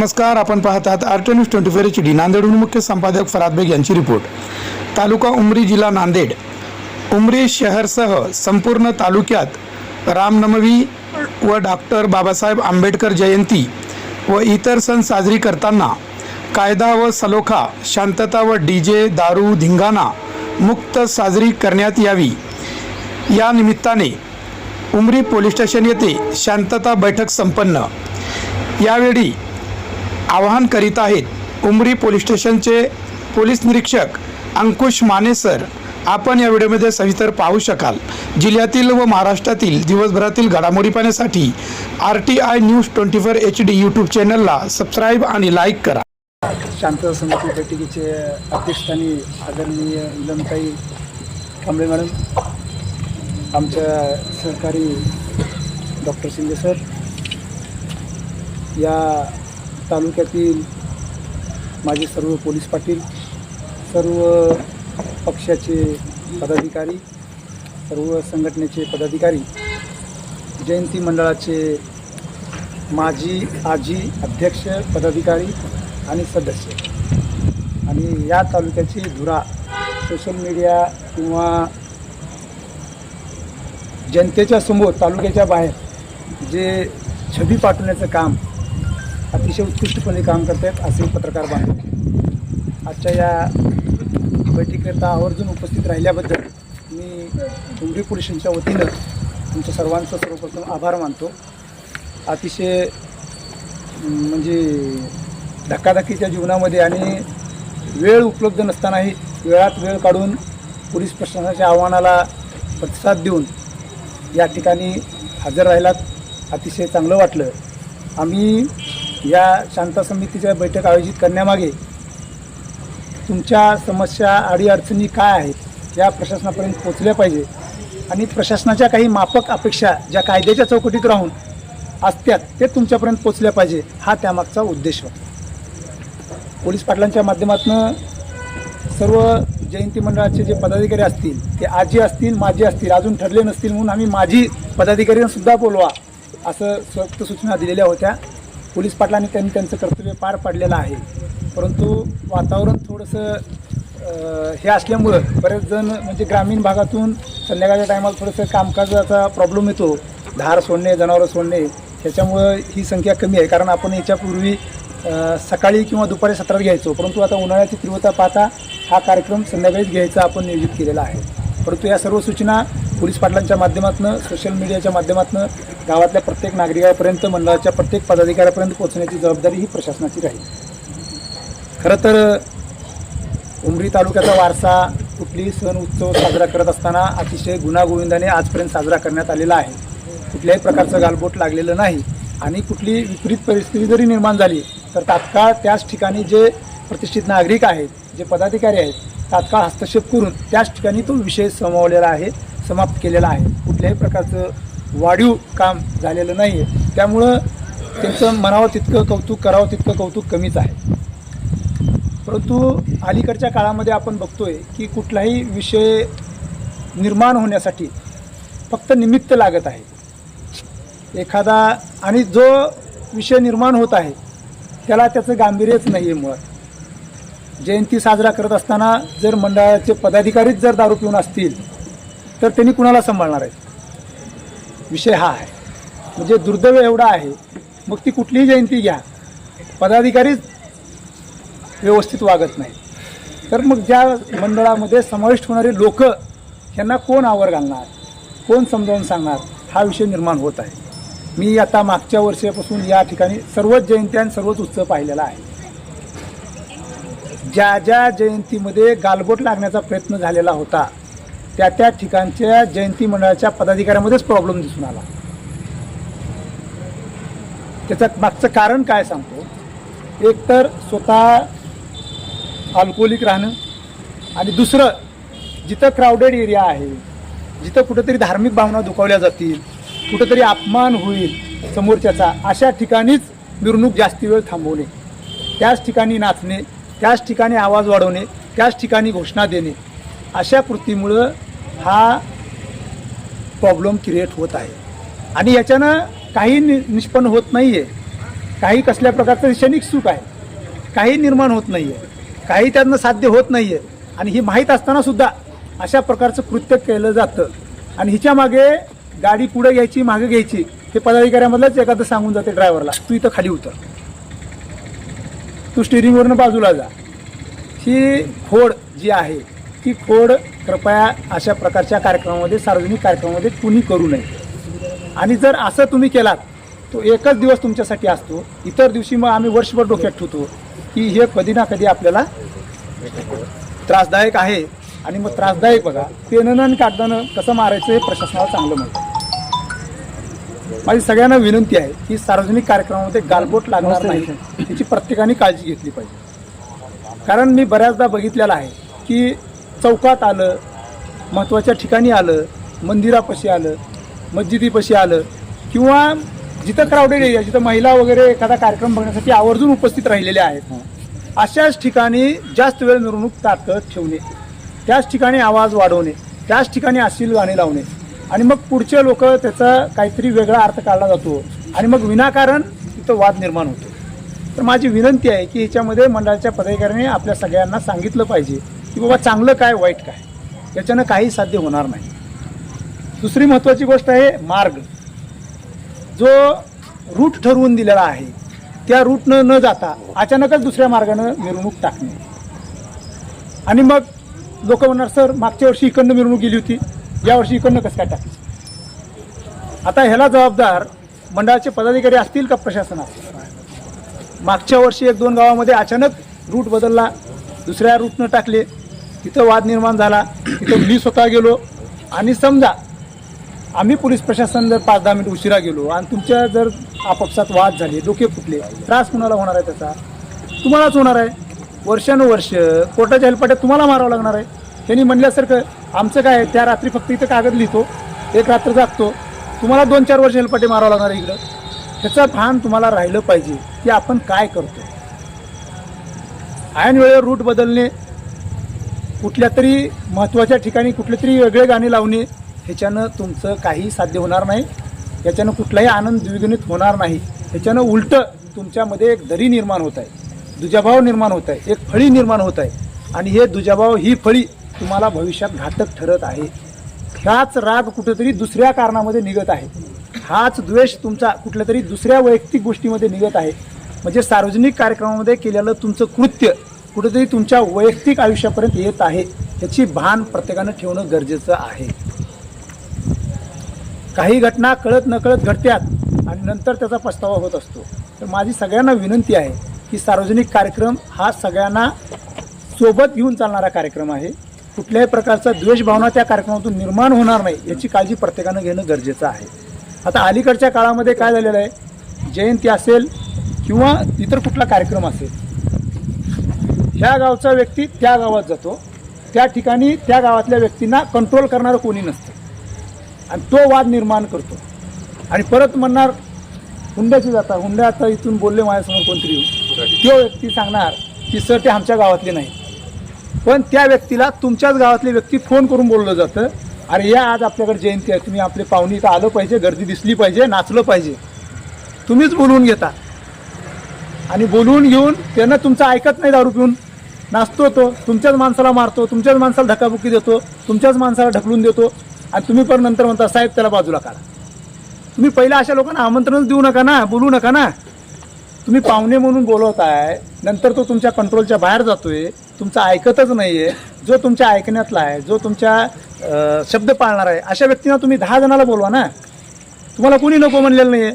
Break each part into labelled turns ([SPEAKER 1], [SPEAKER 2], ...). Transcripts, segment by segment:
[SPEAKER 1] नमस्कार आपण पाहत आहात art news twenty four H D नांदेडहून मुख्य संपादक फराद बेग यांची रिपोर्ट. तालुका उमरी जिल्हा नांदेड. उमरी शहरसह संपूर्ण तालुक्यात रामनवमी व डॉक्टर बाबासाहेब आंबेडकर जयंती व इतर सण साजरी करताना कायदा व सलोखा शांतता व डी जे दारू धिंगाणा मुक्त साजरी करण्यात यावी. या निमित्ताने उमरी पोलीस स्टेशन येथे शांतता बैठक संपन्न. यावेळी आवाहन करीत आहेत. उमरी पोलीस स्टेशनचे पोलीस निरीक्षक अंकुश माने सर आपण या व्हिडिओमध्ये सविस्तर पाहू शकाल. जिल्ह्यातील व महाराष्ट्रातील दिवसभरातील घडामोडी पाहण्यासाठी R T I news twenty four H D YouTube चॅनलला सबस्क्राईब आणि लाईक करा.
[SPEAKER 2] शांतता समिती बैठकीचे अध्यक्षस्थानी आदरणीय इलमताई कांबळे मॅडम आमच्या सहकारी डॉक्टर शिंदे सर या तालुक्यातील माझे सर्व पोलीस पाटील सर्व पक्षाचे पदाधिकारी सर्व संघटनेचे पदाधिकारी जयंती मंडळाचे माजी आजी अध्यक्ष पदाधिकारी आणि सदस्य. आणि या तालुक्याची धुरा सोशल मीडिया किंवा जनतेच्या समोर तालुक्याच्या बाहेर जे छबी पाठवण्याचं काम अतिशय उत्कृष्टपणे काम करत आहेत असे पत्रकार बांधव. आजच्या या बैठकीकरता आवर्जून उपस्थित राहिल्याबद्दल मी डोंगरी पोलिसांच्या वतीनं तुमच्या सर्वांचं सर्वप्रथम आभार मानतो. अतिशय म्हणजे धक्काधक्कीच्या जीवनामध्ये आणि वेळ उपलब्ध नसतानाही वेळात वेळ काढून पोलीस प्रशासनाच्या आव्हानाला प्रतिसाद देऊन या ठिकाणी हजर राहिलात. अतिशय चांगलं वाटलं. आम्ही या शांता समितीच्या बैठक आयोजित करण्यामागे तुमच्या समस्या अडीअडचणी काय आहेत या प्रशासनापर्यंत पोचल्या पाहिजे. आणि प्रशासनाच्या काही माफक अपेक्षा ज्या कायद्याच्या चौकटीत राहून असत्यात ते तुमच्यापर्यंत पोचल्या पाहिजे हा त्यामागचा उद्देश होता. पोलीस पाटलांच्या माध्यमातून सर्व जयंती मंडळाचे जे पदाधिकारी असतील ते आजी असतील माझी असतील अजून ठरले नसतील म्हणून आम्ही माझी पदाधिकाऱ्यांसुद्धा बोलवा असं सक्त सूचना दिलेल्या होत्या. पोलीस पाटलांनी त्यांनी त्यांचं कर्तव्य पार पाडलेलं आहे. परंतु वातावरण थोडंसं हे असल्यामुळं बरेच जण म्हणजे ग्रामीण भागातून संध्याकाळच्या टायमाला थोडंसं कामकाजाचा प्रॉब्लेम येतो. धार सोडणे जनावरं सोडणे त्याच्यामुळं ही संख्या कमी आहे. कारण आपण याच्यापूर्वी सकाळी किंवा दुपारी सत्रात घ्यायचो. परंतु आता उन्हाळ्याची तीव्रता पाहता हा कार्यक्रम संध्याकाळीच घ्यायचा आपण नियोजित केलेला आहे. परंतु या सर्व सूचना पोलीस पाटलांच्या माध्यमातून सोशल मीडियाच्या माध्यमातून गावातल्या प्रत्येक नागरिकापर्यंत मंडळाच्या प्रत्येक पदाधिकाऱ्यापर्यंत पोहोचण्याची जबाबदारी ही प्रशासनाची राहील. खरं तर उमरी तालुक्याचा वारसा कुठलीही सण उत्सव साजरा करत असताना अतिशय गुणागोविंदाने आजपर्यंत साजरा करण्यात आलेला आहे. कुठल्याही प्रकारचं गालबोट लागलेलं नाही आणि कुठली विपरीत परिस्थिती जरी निर्माण झाली तर तात्काळ त्याच ठिकाणी जे प्रतिष्ठित नागरिक आहेत जे पदाधिकारी आहेत तात्काळ हस्तक्षेप करून त्याच ठिकाणी तो विषय समावलेला आहे. समाप्त केलेला आहे. कुठल्याही प्रकारचं वाढीव काम झालेलं नाही आहे त्यामुळं त्यांचं म्हणावं तितकं कौतुक करावं तितकं कौतुक कमीच आहे. परंतु अलीकडच्या काळामध्ये आपण बघतोय की कुठलाही विषय निर्माण होण्यासाठी फक्त निमित्त लागत आहे. एखादा आणि जो विषय निर्माण होत आहे त्याला त्याचं गांभीर्यच नाही आहे मुळात. जयंती साजरा करत असताना जर मंडळाचे पदाधिकारीच जर दारू पिऊन असतील तर त्यांनी कुणाला सांभाळणार आहेत विषय हा आहे. म्हणजे दुर्दैव एवढा आहे मग ती कुठलीही जयंती घ्या. पदाधिकारीच व्यवस्थित वागत नाही तर मग ज्या मंडळामध्ये समाविष्ट होणारे लोक यांना कोण आवर घालणार? कोण समजावून सांगणार? हा विषय निर्माण होत आहे. मी आता मागच्या वर्षापासून या ठिकाणी सर्वच जयंत्या आणि सर्वच उत्सव पाहिलेला आहे. ज्या ज्या जयंतीमध्ये गालबोट लागण्याचा प्रयत्न झालेला होता त्या त्या ठिकाणच्या जयंती मंडळाच्या पदाधिकाऱ्यामध्येच प्रॉब्लेम दिसून आला. त्याचं मागचं कारण काय सांगतो? एक तर स्वतः अल्कोहोलिक राहणं आणि दुसरं जिथं क्राऊडेड एरिया आहे जिथं कुठंतरी धार्मिक भावना दुखावल्या जातील कुठंतरी अपमान होईल समोरच्याचा अशा ठिकाणीच मिरवणूक जास्ती वेळ थांबवणे. त्याच ठिकाणी नाचणे त्याच ठिकाणी आवाज वाढवणे त्याच ठिकाणी घोषणा देणे. अशा कृतीमुळं हा प्रॉब्लेम क्रिएट होत आहे. आणि याच्यानं काही नि निष्पन्न होत नाही आहे काही कसल्या प्रकारचं क्षणिक सुख आहे. काही निर्माण होत नाही आहे काही त्यांना साध्य होत नाही आहे आणि ही माहीत असतानासुद्धा अशा प्रकारचं कृत्य केलं जातं. आणि हिच्या मागे गाडी पुढे घ्यायची मागे घ्यायची हे पदाधिकाऱ्यामधलंच एखादं सांगून जाते ड्रायव्हरला. तू इथं खाली उतर. तू स्टिअरिंगवरनं बाजूला जा. ही खोड जी आहे ती खोड कृपया अशा प्रकारच्या कार्यक्रमामध्ये सार्वजनिक कार्यक्रमामध्ये कुणी करू नये. आणि जर असं तुम्ही केलात तो एकच दिवस तुमच्यासाठी असतो. इतर दिवशी मग आम्ही वर्षभर डोक्यात ठेवतो की हे कधी ना कधी आपल्याला त्रासदायक आहे. आणि मग त्रासदायक बघा पेननं आणि कागदानं कसं मारायचं हे प्रशासनाला चांगलं आहे. माझी सगळ्यांना विनंती आहे की सार्वजनिक कार्यक्रमामध्ये गालबोट लागणार नाही याची प्रत्येकाने काळजी घेतली पाहिजे. कारण मी बऱ्याचदा बघितलेलं आहे की चौकात आलं महत्त्वाच्या ठिकाणी आलं मंदिरापाशी आलं मस्जिदीपाशी आलं किंवा जिथं क्राऊडेड एरिया जिथं महिला वगैरे एखादा कार्यक्रम बघण्यासाठी आवर्जून उपस्थित राहिलेल्या आहेत अशाच ठिकाणी जास्त वेळ मिरवणूक ताकद ठेवणे त्याच ठिकाणी आवाज वाढवणे त्याच ठिकाणी अश्लील गाणी लावणे आणि मग पुढचे लोक त्याचा काहीतरी वेगळा अर्थ काढला जातो आणि मग विनाकारण तिथं वाद निर्माण होतो. तर माझी विनंती आहे की याच्यामध्ये मंडळाच्या पदाधिकाऱ्यांनी आपल्या सगळ्यांना सांगितलं पाहिजे की बाबा चांगलं काय वाईट काय? याच्यानं काही साध्य होणार नाही. दुसरी महत्त्वाची गोष्ट आहे मार्ग. जो रूट ठरवून दिलेला आहे त्या रूटनं न जाता अचानकच दुसऱ्या मार्गानं मिरवणूक टाकणे. आणि मग लोक म्हणणार सर मागच्या वर्षी इकडनं मिरवणूक गेली होती या वर्षी इकडनं कसं काय टाकली आता ह्याला जबाबदार मंडळाचे पदाधिकारी असतील का प्रशासन मागच्या वर्षी एक दोन गावामध्ये अचानक रूट बदलला दुसऱ्या रूटनं टाकले तिथं वाद निर्माण झाला तिथं मी स्वतः गेलो. आणि समजा आम्ही पोलीस प्रशासन जर पाच दहा मिनिट उशिरा गेलो आणि तुमच्या जर आपापसात वाद झाले डोके फुटले त्रास कुणाला होणार आहे त्याचा? तुम्हालाच होणार आहे. वर्षानुवर्ष कोर्टाच्या हेलपाट्यात तुम्हाला मारावं लागणार आहे. त्यांनी म्हणल्यासारखं आमचं काय आहे, त्या रात्री फक्त इथं कागद लिहितो एक रात्र जागतो. तुम्हाला दोन चार वर्ष हेलपाटे मारावं लागणार आहे इकडं. त्याचं भान तुम्हाला राहिलं पाहिजे की आपण काय करतो ऐन वेळेवर रूट बदलणे कुठल्या तरी महत्त्वाच्या ठिकाणी कुठले तरी वेगळे गाणे लावणे ह्याच्यानं तुमचं काही साध्य होणार नाही. याच्यानं कुठलाही आनंद द्विगुणित होणार नाही. ह्याच्यानं उलटं तुमच्यामध्ये एक दरी निर्माण होत आहे. दुजाभाव निर्माण होत आहे. एक फळी निर्माण होत आहे. आणि हे दुजाभाव ही फळी तुम्हाला भविष्यात घातक ठरत आहे. ह्याच राग कुठेतरी दुसऱ्या कारणामध्ये निघत आहे. हाच द्वेष तुमचा कुठल्या तरी दुसऱ्या वैयक्तिक गोष्टीमध्ये निघत आहे. म्हणजे सार्वजनिक कार्यक्रमामध्ये केलेलं तुमचं कृत्य कुठेतरी तुमच्या वैयक्तिक आयुष्यापर्यंत येत आहे याची भान प्रत्येकानं ठेवणं गरजेचं आहे. काही घटना कळत नकळत घडत्यात आणि नंतर त्याचा पस्तावा होत असतो. तर माझी सगळ्यांना विनंती आहे की सार्वजनिक कार्यक्रम हा सगळ्यांना सोबत घेऊन चालणारा कार्यक्रम आहे. कुठल्याही प्रकारचा द्वेषभावना त्या कार्यक्रमातून निर्माण होणार नाही याची काळजी प्रत्येकानं घेणं गरजेचं आहे. आता अलीकडच्या काळामध्ये काय झालेलं आहे? जयंती असेल किंवा इतर कुठला कार्यक्रम असेल ह्या गावचा व्यक्ती त्या गावात जातो त्या ठिकाणी त्या गावातल्या व्यक्तींना कंट्रोल करणारं कोणी नसतं. आणि तो वाद निर्माण करतो. आणि परत म्हणणार हुंड्याची जाता हुंड्या आता इथून बोलले माझ्यासमोर कोणतरी येऊन. तो व्यक्ती सांगणार की सर ते आमच्या गावातले नाही. पण त्या व्यक्तीला तुमच्याच गावातली व्यक्ती फोन करून बोललं जातं. अरे या आज आपल्याकडे जयंती आहे. तुम्ही आपले पाहुणे इथं आलं पाहिजे गर्दी दिसली पाहिजे नाचलं पाहिजे. तुम्हीच बोलवून घेता. आणि बोलवून घेऊन त्यांना तुमचं ऐकत नाही दारू पिऊन. नाचतो तो तुमच्याच माणसाला मारतो तुमच्याच माणसाला धक्काबुक्की देतो तुमच्याच माणसाला ढकलून देतो. आणि तुम्ही पण नंतर म्हणता साहेब त्याला बाजूला काढा. तुम्ही पहिला अशा लोकांना आमंत्रणच देऊ नका ना बोलू नका ना. तुम्ही पाहुणे म्हणून बोलवताय नंतर तो तुमच्या कंट्रोलच्या बाहेर जातोय तुमचं ऐकतच नाही आहे जो तुमच्या ऐकण्यातला आहे जो तुमच्या शब्द पाळणार आहे अशा व्यक्तींना तुम्ही दहा जणाला बोलवा ना. तुम्हाला कोणी नको म्हणलेलं नाही आहे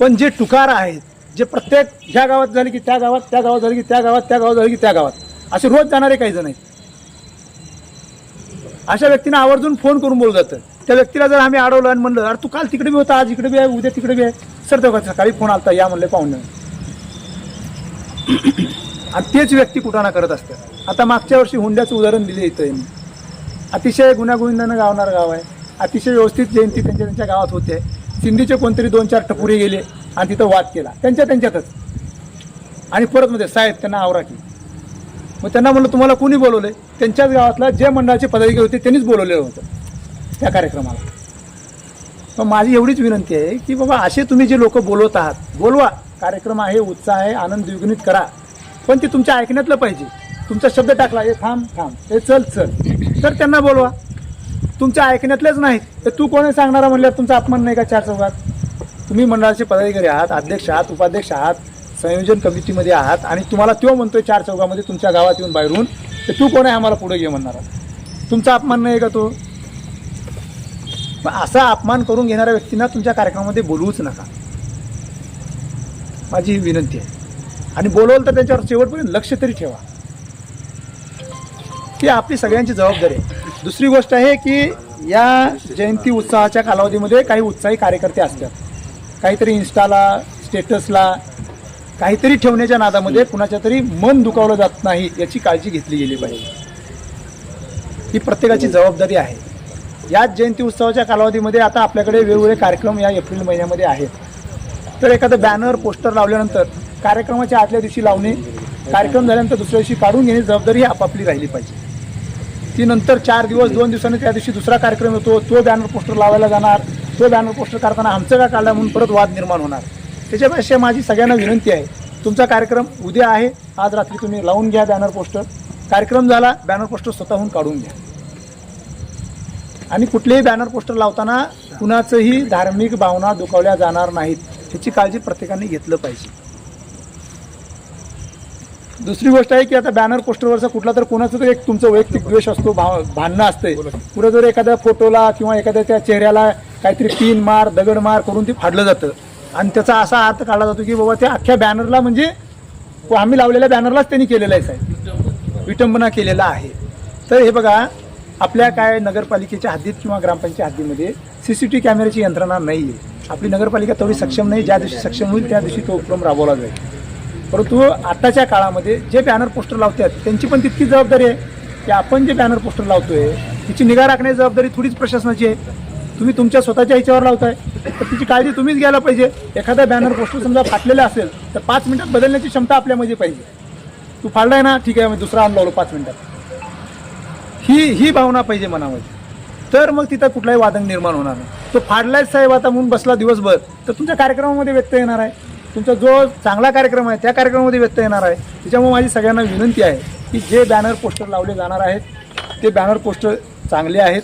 [SPEAKER 2] पण जे टुकार आहेत जे प्रत्येक ह्या गावात झाले की त्या गावात त्या गावात झाले की त्या गावात त्या गावात झाले की त्या गावात. असे रोज जाणारे काही जण आहेत. अशा व्यक्तींना आवर्जून फोन करून बोल जातं. त्या व्यक्तीला जर आम्ही अडवलं आणि म्हणलं अरे तू काल तिकडे बी होता आज इकडे बी आहे उद्या तिकडे बी आहे. सर तेव्हा सकाळी फोन आलता? या म्हणले पाहुणे. आणि तेच व्यक्ती कुठाना करत असतात. आता मागच्या वर्षी हुंड्याचं उदाहरण दिले इथं यांनी. अतिशय गुन्हागोविंदानं गावणारं गाव आहे. अतिशय व्यवस्थित जयंती त्यांच्या त्यांच्या गावात होते. सिंधीचे कोणतरी दोन चार टपुरे गेले आणि तिथं वाद केला. त्यांच्या त्यांच्यातच. आणि परत मध्ये साहेब त्यांना आवरा केली मग त्यांना म्हणलं तुम्हाला कोणी बोलवलंय? त्यांच्याच गावातला जे मंडळाचे पदाधिकारी होते त्यांनीच बोलवलेलं होतं त्या कार्यक्रमाला. मग माझी एवढीच विनंती आहे की बाबा असे तुम्ही जे लोक बोलवत आहात बोलवा. कार्यक्रम आहे उत्साह आहे आनंद द्विगुणित करा. पण ते तुमच्या ऐकण्यातलं पाहिजे. तुमचा शब्द टाकला हे थांब थांब. हे चल चल. तर त्यांना बोलवा. तुमच्या ऐकण्यातलेच नाहीत. तर तू कोणी सांगणारा म्हणल्यावर तुमचा अपमान नाही का चार चौघात? तुम्ही मंडळाचे पदाधिकारी आहात अध्यक्ष आहात उपाध्यक्ष आहात. संयोजन कमिटीमध्ये आहात आणि तुम्हाला तो म्हणतोय चार चौघामध्ये तुमच्या गावात येऊन बाहेरून तर तू कोण आहे आम्हाला पुढे घे म्हणणारा तुमचा अपमान नाही का तो? असा अपमान करून घेणाऱ्या व्यक्तींना तुमच्या कार्यक्रमामध्ये बोलवूच नका. माझी ही विनंती आहे. आणि बोलवलं तर त्यांच्यावर शेवटपर्यंत लक्ष तरी ठेवा. ती आपली सगळ्यांची जबाबदारी आहे. दुसरी गोष्ट आहे की या जयंती उत्साहाच्या कालावधीमध्ये काही उत्साही कार्यकर्ते असतात. काहीतरी इन्स्टाला स्टेटसला काहीतरी ठेवण्याच्या नादामध्ये कुणाच्या तरी मन दुखावलं जात नाही याची काळजी घेतली गेली पाहिजे. ही प्रत्येकाची जबाबदारी आहे. याच जयंती उत्सवाच्या कालावधीमध्ये आता आपल्याकडे वेगवेगळे कार्यक्रम या एप्रिल महिन्यामध्ये आहेत. तर एखादं बॅनर पोस्टर लावल्यानंतर कार्यक्रमाच्या आदल्या दिवशी लावणे कार्यक्रम झाल्यानंतर दुसऱ्या दिवशी काढून घेणे जबाबदारी ही आपापली राहिली पाहिजे. ती नंतर चार दिवस दोन दिवसांनी त्या दिवशी दुसरा कार्यक्रम येतो तो बॅनर पोस्टर लावायला जाणार तो बॅनर पोस्टर करताना आमचं का काढला म्हणून परत वाद निर्माण होणार. त्याच्यापेक्षा माझी सगळ्यांना विनंती आहे तुमचा कार्यक्रम उद्या आहे आज रात्री तुम्ही लावून घ्या बॅनर पोस्टर. कार्यक्रम झाला बॅनर पोस्टर स्वतःहून काढून घ्या. आणि कुठलेही बॅनर पोस्टर लावताना कुणाचंही धार्मिक भावना दुखावल्या जाणार नाहीत ह्याची काळजी प्रत्येकाने घेतलं पाहिजे. दुसरी गोष्ट आहे की आता बॅनर पोस्टरवरचा कुठला तर कोणाचा तर एक तुमचं वैयक्तिक द्वेष असतो भाव भांडणं असते पुढे जर एखाद्या फोटोला किंवा एखाद्या त्या चेहऱ्याला काहीतरी पिन मार दगड मार करून ते फाडलं जातं. आणि त्याचा असा अर्थ काढला जातो की बाबा त्या अख्ख्या बॅनरला म्हणजे आम्ही लावलेल्या बॅनरलाच त्यांनी केलेलं आहे साहेब. विटंबना केलेला आहे. तर हे बघा आपल्या काय नगरपालिकेच्या हद्दीत किंवा ग्रामपंचायत हद्दीमध्ये सी सी टी कॅमेऱ्याची यंत्रणा नाही आहे आपली नगरपालिका तेवढी सक्षम नाही ज्या दिवशी सक्षम होईल त्या दिवशी तो उपक्रम राबवला जाईल. परंतु आताच्या काळामध्ये जे बॅनर पोस्टर लावतात त्यांची पण तितकी जबाबदारी आहे. की आपण जे बॅनर पोस्टर लावतोय तिची निगा राखण्याची जबाबदारी थोडीच प्रशासनाची आहे. तुम्ही तुमच्या स्वतःच्या ह्याच्यावर लावताय तर तिची काळजी तुम्हीच घ्यायला पाहिजे. एखादा बॅनर पोस्टर समजा फाटलेला असेल तर पाच मिनिटात बदलण्याची क्षमता आपल्यामध्ये पाहिजे. तू फाडलाय ना ठीक आहे मी दुसरा आणून लावलो पाच मिनिटात. ही ही भावना पाहिजे मनामध्ये. तर मग तिथं कुठलाही वादंग निर्माण होणार नाही. तो फाडलायच साहेब आता म्हणून बसला दिवसभर तर तुमच्या कार्यक्रमामध्ये व्यक्त येणार आहे. तुमचा जो चांगला कार्यक्रम आहे त्या कार्यक्रमामध्ये व्यक्त येणार आहे. त्याच्यामुळे माझी सगळ्यांना विनंती आहे की जे बॅनर पोस्टर लावले जाणार आहेत ते बॅनर पोस्टर चांगले आहेत.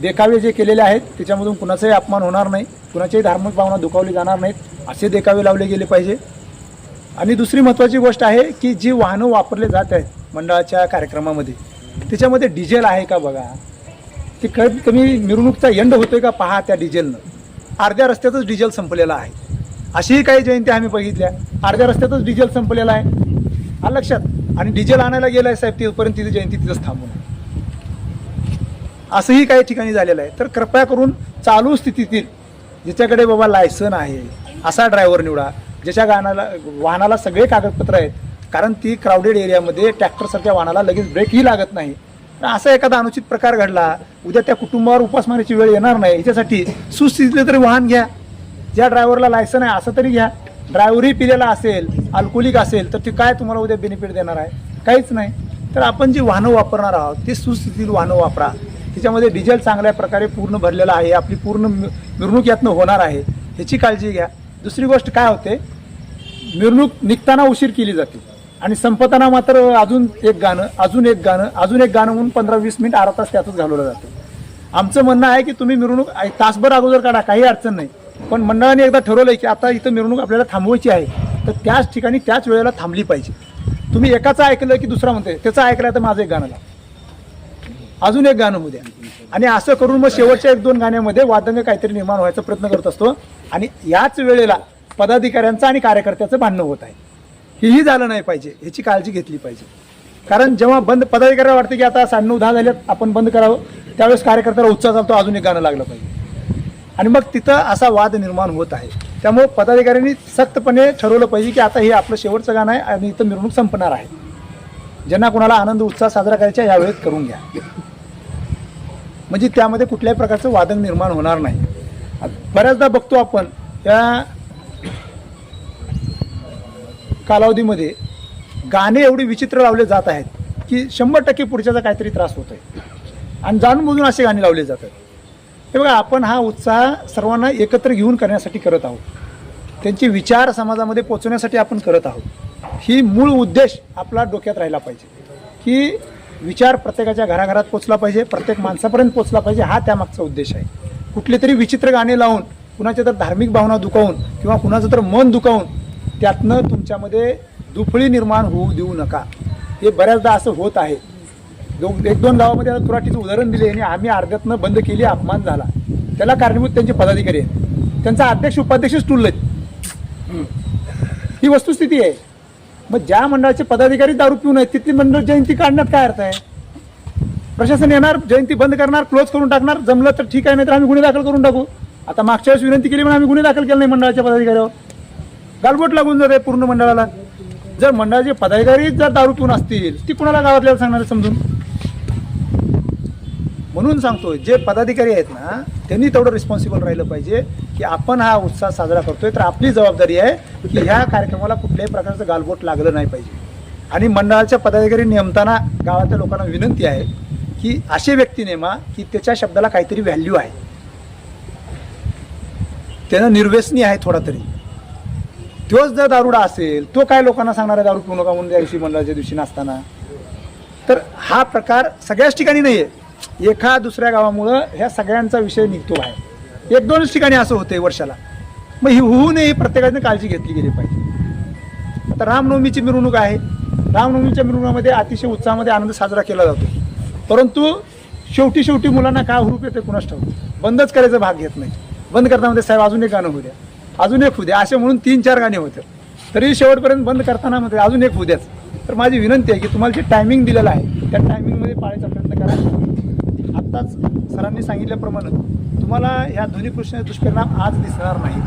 [SPEAKER 2] देखावे जे केलेले आहेत त्याच्यामधून कुणाचाही अपमान होणार नाही कुणाच्याही धार्मिक भावना दुखावली जाणार नाहीत असे देखावे लावले गेले पाहिजे. आणि दुसरी महत्त्वाची गोष्ट आहे की जी वाहनं वापरले जात आहेत मंडळाच्या कार्यक्रमामध्ये त्याच्यामध्ये डिझेल आहे का बघा? ते कमीत कमी मिरवणूकचा यंड होतोय का पहा त्या डिझेलनं. अर्ध्या रस्त्यातच डिझेल संपलेला आहे. अशीही काही जयंती आम्ही बघितल्या. अर्ध्या रस्त्यातच डिझेल संपलेला आहे. हा लक्षात. आणि डिझेल आणायला गेलं आहे साहेब तिथपर्यंत तिथे जयंती तिथंच थांबून. आहे. असंही काही ठिकाणी झालेलं आहे. तर कृपया करून चालू स्थितीतील ज्याच्याकडे बाबा लायसन आहे असा ड्रायव्हर निवडा ज्याच्या गाण्याला वाहनाला सगळे कागदपत्र आहेत कारण ती क्राऊडेड एरियामध्ये ट्रॅक्टरसारख्या वाहनाला लगेच ब्रेकही लागत नाही. तर असा एखादा अनुचित प्रकार घडला उद्या त्या कुटुंबावर उपासमारीची वेळ येणार नाही याच्यासाठी सुस्थितीतलं तरी वाहन घ्या. ज्या ड्रायव्हरला लायसन आहे असं तरी घ्या. ड्रायव्हरही पिलेला असेल अल्कोलिक असेल तर ते काय तुम्हाला उद्या बेनिफिट देणार आहे? काहीच नाही. तर आपण जी वाहनं वापरणार आहोत ते सुस्थितीतील वाहनं वापरा. त्याच्यामध्ये डिझेल चांगल्या प्रकारे पूर्ण भरलेलं आहे. आपली पूर्ण मि- मिरवणूक यातनं होणार आहे. ह्याची काळजी घ्या. दुसरी गोष्ट काय होते? मिरवणूक निघताना उशीर केली जाते. आणि संपताना मात्र अजून एक गाणं अजून एक गाणं अजून एक गाणं म्हणून पंधरा वीस मिनिट अर्धा तास त्यातच घालवलं जातं. आमचं म्हणणं आहे की तुम्ही मिरवणूक तासभर अगोदर काढा. काही अडचण नाही. पण मंडळाने एकदा ठरवलं की आता इथं मिरवणूक आपल्याला थांबवायची आहे. तर त्याच ठिकाणी त्याच वेळेला थांबली पाहिजे. तुम्ही एकाचं ऐकलं की दुसरा म्हणते त्याचं ऐकलं तर माझं एक गाणं लाव. अजून एक गाणं होऊ द्या. आणि असं करून मग शेवटच्या एक दोन गाण्यामध्ये वादंग काहीतरी निर्माण व्हायचा प्रयत्न करत असतो. आणि याच वेळेला पदाधिकाऱ्यांचं आणि कार्यकर्त्याचं भांडणं होत आहे. हेही झालं नाही पाहिजे ह्याची काळजी घेतली पाहिजे. कारण जेव्हा बंद पदाधिकाऱ्याला वाटतं की आता साडेनऊ दहा झाल्यात आपण बंद करावं त्यावेळेस कार्यकर्त्याला उत्साह चालतो अजून एक गाणं लागलं पाहिजे. आणि मग तिथं असा वाद निर्माण होत आहे. त्यामुळे पदाधिकाऱ्यांनी सख्तपणे ठरवलं पाहिजे की आता हे आपलं शेवटचं गाणं आहे आणि इथं मिरवणूक संपणार आहे. ज्यांना कोणाला आनंद उत्साह साजरा करायचा आहे, यावेळेत करून घ्या. म्हणजे त्यामध्ये कुठल्याही प्रकारचं वादन निर्माण होणार नाही. बऱ्याचदा बघतो आपण या कालावधीमध्ये गाणे एवढे विचित्र लावले जात आहेत की शंभर टक्के पुढच्याचा काहीतरी त्रास होत आहे आणि जाणूनबुजून असे गाणे लावले जातात. हे बघा आपण हा उत्साह सर्वांना एकत्र घेऊन करण्यासाठी करत आहोत. त्यांचे विचार समाजामध्ये पोचवण्यासाठी आपण करत आहोत. ही मूळ उद्देश आपला डोक्यात राहिला पाहिजे. की विचार प्रत्येकाच्या घराघरात पोचला पाहिजे प्रत्येक माणसापर्यंत पोचला पाहिजे हा त्यामागचा उद्देश आहे. कुठले तरी विचित्र गाणे लावून कुणाच्या तर धार्मिक भावना दुखावून किंवा कुणाचं तर मन दुखावून त्यातनं तुमच्यामध्ये दुफळी निर्माण होऊ देऊ नका. हे बऱ्याचदा असं होत आहे. दोन एक दोन गावामध्ये आता तुराटीचं उदाहरण दिले आणि आम्ही अर्ध्यातनं बंद केली अपमान झाला. त्याला कारणीभूत त्यांचे पदाधिकारी आहेत. त्यांचा अध्यक्ष उपाध्यक्षच टुललेत. ही वस्तुस्थिती आहे. मग ज्या मंडळाचे पदाधिकारी दारू पिऊन आहेत तिथली मंडळ जयंती काढण्यात काय अर्थ आहे? प्रशासन येणार जयंती बंद करणार क्लोज करून टाकणार जमलं तर ठीक आहे नाही तर आम्ही गुन्हे दाखल करून टाकू. आता मागच्या वेळेस विनंती केली म्हणून आम्ही गुन्हे दाखल केले नाही मंडळाच्या पदाधिकाऱ्यावर. गालबोट लागून जाते पूर्ण मंडळाला. जर मंडळाचे पदाधिकारी जर दारू पिऊन असतील ती कुणाला गावातल्याला सांगणार समजून? म्हणून सांगतो जे पदाधिकारी आहेत ना त्यांनी तेवढं रिस्पॉन्सिबल राहिलं पाहिजे की आपण हा उत्साह साजरा करतोय. तर आपली जबाबदारी आहे की ह्या कार्यक्रमाला कुठल्याही प्रकारचं गालबोट लागलं नाही पाहिजे. आणि मंडळाच्या पदाधिकारी नेमताना गावातल्या लोकांना विनंती आहे की असे व्यक्ती नेमा की त्याच्या शब्दाला काहीतरी व्हॅल्यू आहे. त्यानं निर्व्यसनी आहे थोडा तरी. तोच जर दारुडा असेल तो काय लोकांना सांगणार आहे दारू पिऊ नका म्हणून त्या दिवशी मंडळाच्या दिवशी नसताना तर हा प्रकार सगळ्याच ठिकाणी नाही आहे एका दुसऱ्या गावामुळं ह्या सगळ्यांचा विषय निघतो आहे एक दोनच ठिकाणी असं होतंय वर्षाला. मग ही होऊ नये ही प्रत्येकाने काळजी घेतली गेली पाहिजे. आता रामनवमीची मिरवणूक आहे. रामनवमीच्या मिरवणुकामध्ये अतिशय उत्साहामध्ये आनंद साजरा केला जातो. परंतु शेवटी शेवटी मुलांना काय हुरूप येते कुणाच ठाऊक? बंदच करायचा भाग घेत नाही. बंद करताना साहेब अजून एक गाणं होऊ द्या. अजून एक होऊ द्या. असे म्हणून तीन चार गाणे होते तरी शेवटपर्यंत बंद करताना म्हणते अजून एक होऊ द्याच. तर माझी विनंती आहे की तुम्हाला जे टायमिंग दिलेलं आहे त्या टायमिंगमध्ये पाळायचा प्रयत्न करा. आत्ताच सरांनी सांगितल्याप्रमाणे तुम्हाला ह्या ध्वनी दुष्परिणाम आज दिसणार नाही.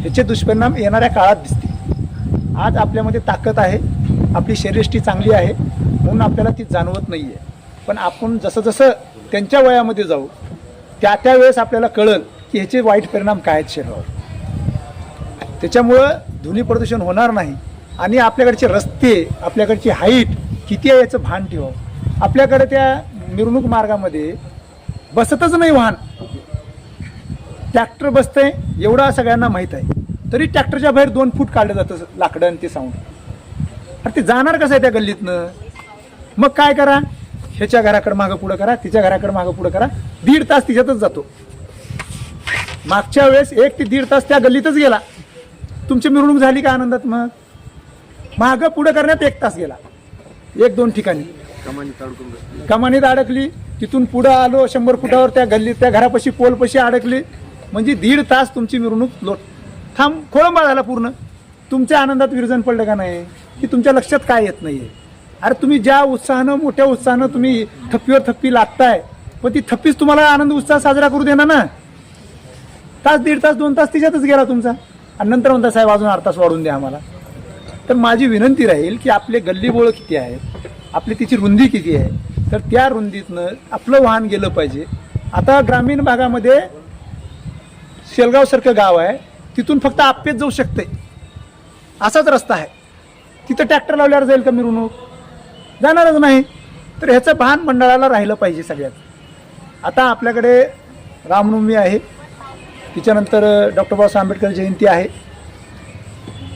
[SPEAKER 2] ह्याचे दुष्परिणाम येणाऱ्या काळात दिसतील. आज आपल्यामध्ये ताकद आहे आपली शरीरष्टी चांगली आहे म्हणून आपल्याला ती जाणवत नाही आहे पण आपण जसं जसं त्यांच्या वयामध्ये जाऊ त्या त्या वेळेस आपल्याला कळल की ह्याचे वाईट परिणाम काय आहेत शरीरावर. त्याच्यामुळं ध्वनी प्रदूषण होणार नाही आणि आपल्याकडचे रस्ते आपल्याकडची हाईट किती आहे याचं भान ठेवावं आपल्याकडे त्या मिरवणूक मार्गामध्ये बसतच नाही वाहन. ट्रॅक्टर बसतंय एवढा सगळ्यांना माहीत आहे. तरी ट्रॅक्टरच्या बाहेर दोन फूट काढलं जातं लाकडं आणि ते साऊंड. अरे ते जाणार कसं आहे त्या गल्लीतनं? मग काय करा? ह्याच्या घराकडे मागं पुढं करा तिच्या घराकडे मागं पुढं करा. दीड तास तिच्यातच जातो. मागच्या वेळेस एक ते दीड तास त्या गल्लीतच गेला. तुमची मिरवणूक झाली का आनंदात मग? मागं पुढं करण्यात एक तास गेला. एक दोन ठिकाणी. कमानीत अडकली तिथून पुढं आलो शंभर फुटावर त्या गल्लीत त्या घरापाशी पोलपाशी अडकली. म्हणजे दीड तास तुमची मिरवणूक लोट थांब खोळंबा झाला पूर्ण. तुमच्या आनंदात विरजन पडलं का नाही? की तुमच्या लक्षात काय येत नाही अरे तुम्ही ज्या उत्साहानं मोठ्या उत्साहानं तुम्ही थप्पीवर थप्पी लागताय पण ती थप्पीच तुम्हाला आनंद उत्साह साजरा करू देणार ना? तास दीड तास दोन तास तिच्यातच गेला तुमचा. आणि नंतर म्हणता साहेब अजून अर्धा तास वाढून द्या आम्हाला. तर माझी विनंती राहील की आपले गल्लीबोळ किती आहेत? आपली तिची रुंदी किती आहे? तर त्या रुंदीतनं आपलं वाहन गेलं पाहिजे. आता ग्रामीण भागामध्ये शेलगावसारखं गाव आहे. तिथून फक्त आप्पेच जाऊ शकते. असाच रस्ता आहे. तिथं ट्रॅक्टर लावल्यावर जाईल का मिरवणूक? जाणारच नाही. तर ह्याचं भान मंडळाला राहिलं पाहिजे सगळ्यात. आता आपल्याकडे रामनवमी आहे. तिच्यानंतर डॉक्टर बाबासाहेब आंबेडकर जयंती आहे.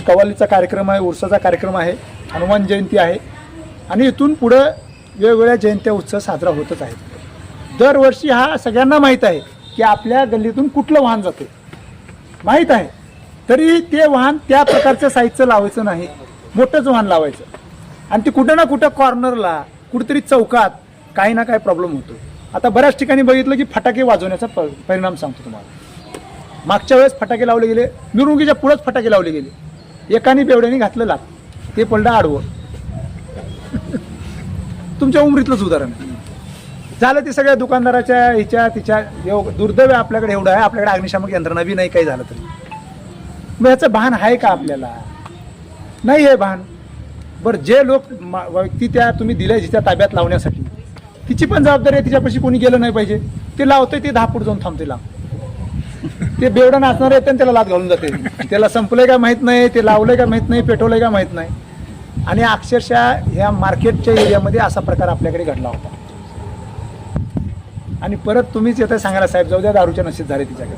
[SPEAKER 2] कवालीचा कार्यक्रम आहे उर्साचा कार्यक्रम आहे. हनुमान जयंती आहे. आणि इथून पुढं वेगवेगळ्या जयंत्या उत्सव साजरा होतच आहे दरवर्षी हा सगळ्यांना माहीत आहे की आपल्या गल्लीतून कुठलं वाहन जाते. माहीत आहे. तरी ते वाहन त्या प्रकारच्या साईजचं लावायचं नाही. मोठंच वाहन लावायचं. आणि ते कुठं ना कुठं कॉर्नरला कुठेतरी चौकात काही ना काही प्रॉब्लेम होतो. आता बऱ्याच ठिकाणी बघितलं की फटाके वाजवण्याचा प परिणाम सांगतो तुम्हाला. मागच्या वेळेस फटाके लावले गेले मिरवणुकीच्या पुढंच फटाके लावले गेले. एकाने बेवड्याने घातलं लाग ते पडलं आडवं. तुमच्या उमरीतलंच उदाहरण आहे. झालं ते सगळ्या दुकानदाराच्या ह्याच्या तिच्या एव- दुर्दैव आपल्याकडे एवढं आहे. आपल्याकडे अग्निशामक यंत्रणा बी नाही काही झालं तरी. मग ह्याचं भान आहे का आपल्याला? नाही आहे भान. बरं जे लोक मा- व्यक्ती त्या तुम्ही दिल्या जिच्या ताब्यात लावण्यासाठी तिची पण जबाबदारी आहे तिच्यापाशी कोणी गेलं नाही पाहिजे. ते लावतंय ते दहा फूट जाऊन थांबते लांब. ते बेवडा नाचणार आहे त्याला लात घालून जाते. त्याला संपलंय का माहीत नाही ते लावलंय का माहीत नाही पेटवलंय का माहीत नाही. आणि अक्षरशः ह्या मार्केटच्या एरियामध्ये असा प्रकार आपल्याकडे घडला होता. आणि परत तुम्हीच येतं सांगायला साहेब जाऊ द्या दारूच्या नशीब झाले तिच्याकडे.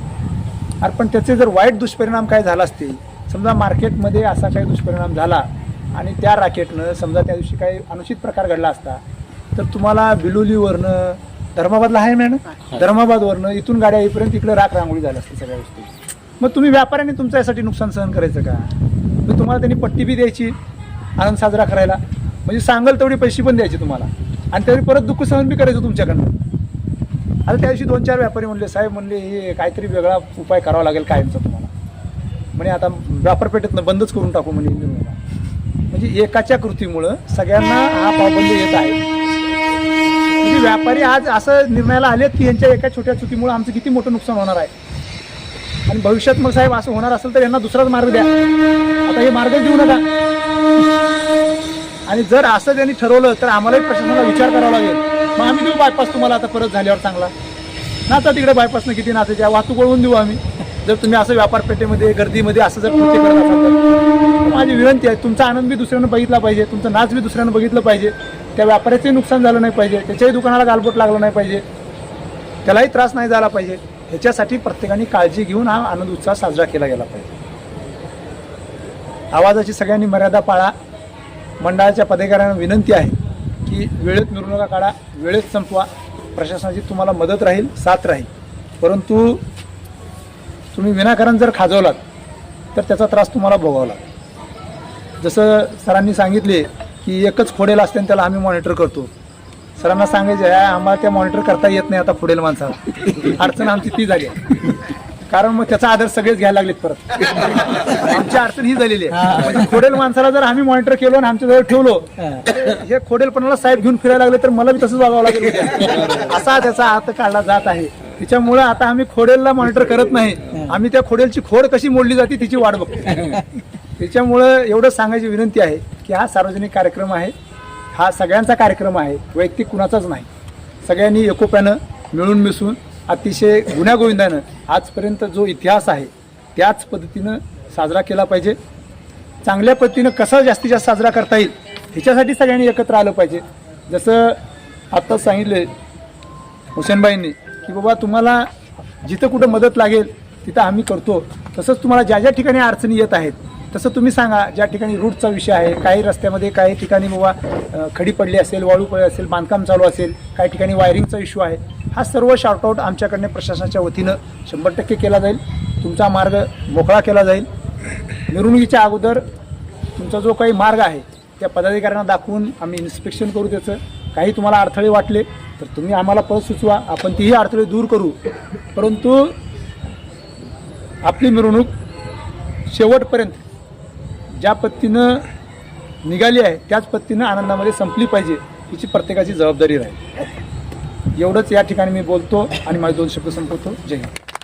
[SPEAKER 2] अरे पण त्याचे जर वाईट दुष्परिणाम काय झाला असतील समजा मार्केटमध्ये असा काही दुष्परिणाम झाला आणि त्या राकेटनं समजा त्या दिवशी काही अनुचित प्रकार घडला असता तर तुम्हाला बिलोलीवरनं धर्माबादला आहे मॅडम? धर्माबादवरनं इथून गाड्या येईपर्यंत इकडे राख रांगोळी झाली असते सगळ्या गोष्टी. मग तुम्ही व्यापाऱ्यांनी तुमच्या यासाठी नुकसान सहन करायचं का? मग तुम्हाला त्यांनी पट्टी बी द्यायची. आनंद साजरा करायला. म्हणजे सांगाल तेवढे पैसे पण द्यायचे तुम्हाला. आणि तेवढी परत दुःख सहन बी करायचं तुमच्याकडनं. आता त्या दिवशी दोन चार व्यापारी म्हणले साहेब म्हणले हे काहीतरी वेगळा उपाय करावा लागेल कायमचा तुम्हाला. म्हणे आता व्यापारपेठेतनं बंदच करून टाकू म्हणे म्हणजे एकाच्या कृतीमुळं सगळ्यांना हा पाबंद येत आहे. म्हणजे व्यापारी आज असं निर्णयाला आलेत की यांच्या एका छोट्या चुकीमुळे आमचं किती मोठं नुकसान होणार आहे. आणि भविष्यात मग साहेब असं होणार असेल तर यांना दुसराच मार्ग द्या. आता हे मार्ग देऊ नका. आणि जर असं त्यांनी ठरवलं तर आम्हालाही प्रशासनाला विचार करावा लागेल. मग आम्ही देऊ बायपास तुम्हाला आता परत झाल्यावर चांगला. नाचा तिकडे बायपासनं किती नाचायच्या वाहतूक वळवून देऊ आम्ही. जर तुम्ही असं व्यापारपेठेमध्ये गर्दीमध्ये असं जर कृत्य करत असाल तर माझी विनंती आहे तुमचा आनंद बी दुसऱ्यानं बघितला पाहिजे तुमचं नाच बी दुसऱ्यानं बघितलं पाहिजे. त्या व्यापाऱ्याचंही नुकसान झालं नाही पाहिजे त्याच्याही दुकानाला गालबोट लागलं नाही पाहिजे. त्यालाही त्रास नाही झाला पाहिजे. ह्याच्यासाठी प्रत्येकाने काळजी घेऊन हा आनंद उत्साह साजरा केला गेला पाहिजे. आवाजाची सगळ्यांनी मर्यादा पाळा. मंडळाच्या पदाधिकाऱ्यांना विनंती आहे की वेळेत मिरवणुका काढा वेळेत संपवा. प्रशासनाची तुम्हाला मदत राहील साथ राहील. परंतु तुम्ही विनाकारण जर खाजवलात तर त्याचा त्रास तुम्हाला भोगावा जसं सरांनी सांगितले की एकच खोडेल असते आणि त्याला आम्ही मॉनिटर करतो. सरांना सांगायचे आहे आम्हाला त्या मॉनिटर करता येत नाही आता पुढेल माणसाला. अडचण आमची ती झाली आहे. कारण मग त्याचा आदर सगळेच घ्यायला लागलेत परत. आमची अडचण ही झालेली आहे. म्हणजे खोडेल माणसाला जर आम्ही मॉनिटर केलो आणि आमच्या जवळ ठेवलो तर हे खोडेलपणाला साहेब घेऊन फिरायला लागले तर मला बी तसंच वागावं लागेल. असा त्याचा हात काढला जात आहे. त्याच्यामुळे आता आम्ही खोडेलला मॉनिटर करत नाही. आम्ही त्या खोडेलची खोड कशी मोडली जाते तिची वाट बघतो. त्याच्यामुळं एवढं सांगायची विनंती आहे की हा सार्वजनिक कार्यक्रम आहे. हा सगळ्यांचा कार्यक्रम आहे. वैयक्तिक कुणाचाच नाही. सगळ्यांनी एकोप्यानं मिळून मिसळून अतिशय गुण्यागोविंदानं आजपर्यंत जो इतिहास आहे त्याच पद्धतीनं साजरा केला पाहिजे. चांगल्या पद्धतीनं कसा जास्तीत जास्त साजरा करता येईल ह्याच्यासाठी सगळ्यांनी एकत्र आलं पाहिजे. जसं आत्ताच सांगितले हुसेनबाईंनी की बाबा तुम्हाला जिथं कुठं मदत लागेल तिथं आम्ही करतो. तसंच तुम्हाला ज्या ज्या ठिकाणी अडचणी येत आहेत तसं तुम्ही सांगा ज्या ठिकाणी रूटचा विषय आहे काही रस्त्यामध्ये काही ठिकाणी बाबा खडी पडली असेल वाळू पडली असेल बांधकाम चालू असेल काही ठिकाणी वायरिंगचा इश्यू आहे हा सर्व शॉर्टआउट आमच्याकडनं प्रशासनाच्या वतीनं शंभर टक्के केला जाईल. तुमचा मार्ग मोकळा केला जाईल. मिरवणुकीच्या अगोदर तुमचा जो काही मार्ग आहे त्या पदाधिकाऱ्यांना दाखवून आम्ही इन्स्पेक्शन करू त्याचं. काही तुम्हाला अडथळे वाटले तर तुम्ही आम्हाला परत सुचवा. आपण तीही अडथळे दूर करू. परंतु आपली मिरवणूक शेवटपर्यंत ज्या पद्धतीनं निघाली आहे त्याच पद्धतीनं आनंदामध्ये संपली पाहिजे हिची प्रत्येकाची जबाबदारी राहील. एवढंच या ठिकाणी मी बोलतो आणि माझे दोन शब्द संपवतो. जय हिंद.